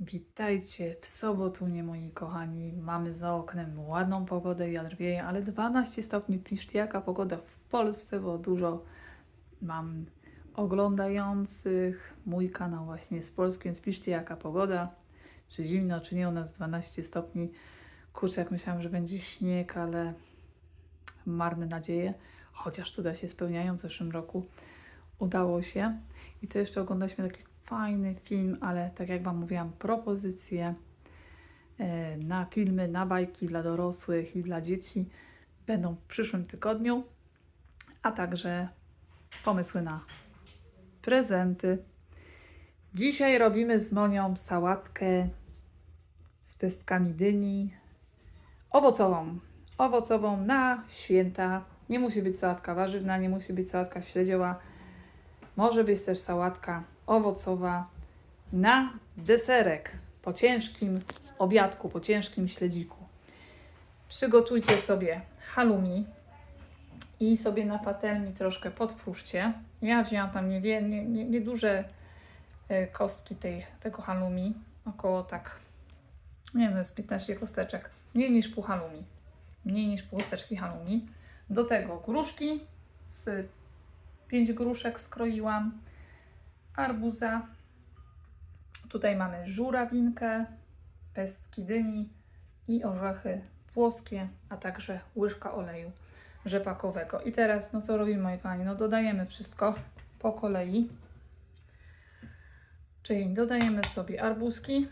Witajcie w sobotę, moi kochani. Mamy za oknem ładną pogodę, wiatr wieje, ale 12 stopni. Piszcie, jaka pogoda w Polsce, bo dużo mam oglądających mój kanał właśnie z Polski, więc piszcie, jaka pogoda. Czy zimno, czy nie, u nas 12 stopni. Kurczę, jak myślałam, że będzie śnieg, ale marne nadzieje. Chociaż cuda się spełniają w zeszłym roku. Udało się. I to jeszcze oglądaliśmy taki fajny film, ale tak jak Wam mówiłam, propozycje e, na filmy, na bajki dla dorosłych i dla dzieci będą w przyszłym tygodniu, a także pomysły na prezenty. Dzisiaj robimy z Monią sałatkę z pestkami dyni owocową. Owocową na święta. Nie musi być sałatka warzywna, nie musi być sałatka śledziowa. Może być też sałatka owocowa na deserek po ciężkim obiadku, po ciężkim śledziku. Przygotujcie sobie halloumi i sobie na patelni troszkę podpróżcie. Ja wzięłam tam niewie- nie, nie, nieduże e, kostki tej, tego halloumi, około tak, nie wiem, z 15 kosteczek, mniej niż pół halloumi, mniej niż pół kosteczki halloumi. Do tego gruszki z 5 gruszek skroiłam, arbuza. Tutaj mamy żurawinkę, pestki dyni i orzechy włoskie, a także łyżka oleju rzepakowego. I teraz, no co robimy, moi kochani? No dodajemy wszystko po kolei. Czyli dodajemy sobie arbuzki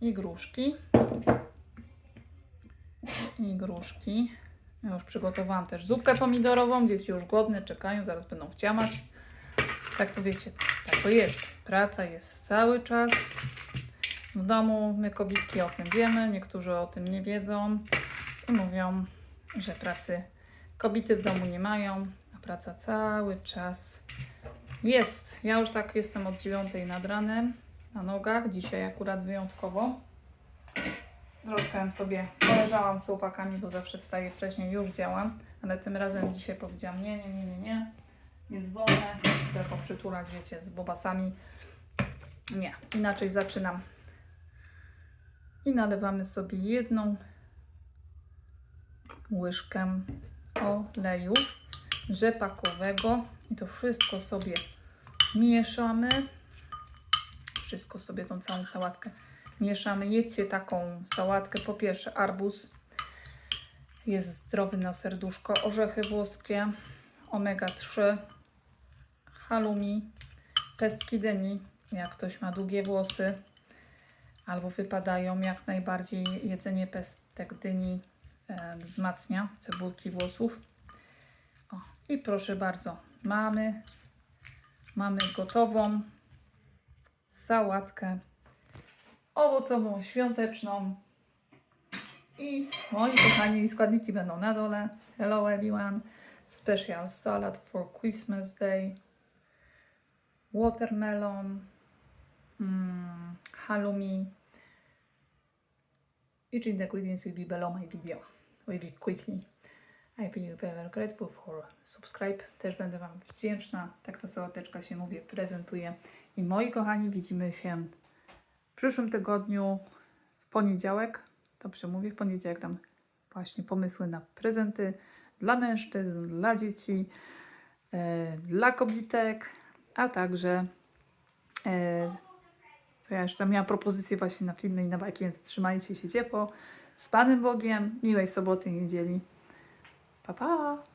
i gruszki. I gruszki. Ja już przygotowałam też zupkę pomidorową. Dzieci już głodne, czekają, zaraz będą chciamać. Tak to wiecie, tak to jest. Praca jest cały czas w domu. My kobitki o tym wiemy, niektórzy o tym nie wiedzą i mówią, że pracy kobiety w domu nie mają, a praca cały czas jest. Ja już tak jestem od dziewiątej nad ranem na nogach, dzisiaj akurat wyjątkowo. Troszkę sobie poleżałam z chłopakami, bo zawsze wstaję wcześniej, już działam, ale tym razem dzisiaj powiedziałam nie, nie, nie, nie, nie. Jest wolne, chcę poprzytulać, wiecie, z bobasami. Nie, inaczej zaczynam. I nalewamy sobie jedną łyżkę oleju rzepakowego i to wszystko sobie mieszamy. Wszystko sobie tą całą sałatkę mieszamy. Jedźcie taką sałatkę. Po pierwsze arbuz jest zdrowy na serduszko, orzechy włoskie, omega 3, halloumi, pestki dyni, jak ktoś ma długie włosy albo wypadają, jak najbardziej jedzenie pestek dyni e, wzmacnia cebulki włosów. O, I proszę bardzo, mamy, mamy gotową sałatkę owocową, świąteczną. I moi kochani składniki będą na dole. Hello everyone. Special salad for Christmas Day. Watermelon. Mm, halloumi. Each ingredients will be below my video. Will be quickly. I feel very grateful for subscribe. Też będę Wam wdzięczna. Tak ta sałateczka się mówię, prezentuje. I moi kochani, widzimy się w przyszłym tygodniu, w poniedziałek, dobrze mówię, w poniedziałek tam właśnie pomysły na prezenty dla mężczyzn, dla dzieci, e, dla kobitek, a także e, to ja jeszcze miałam propozycję właśnie na filmy i na bajki, więc trzymajcie się ciepło. Z Panem Bogiem, miłej soboty i niedzieli. Pa, pa!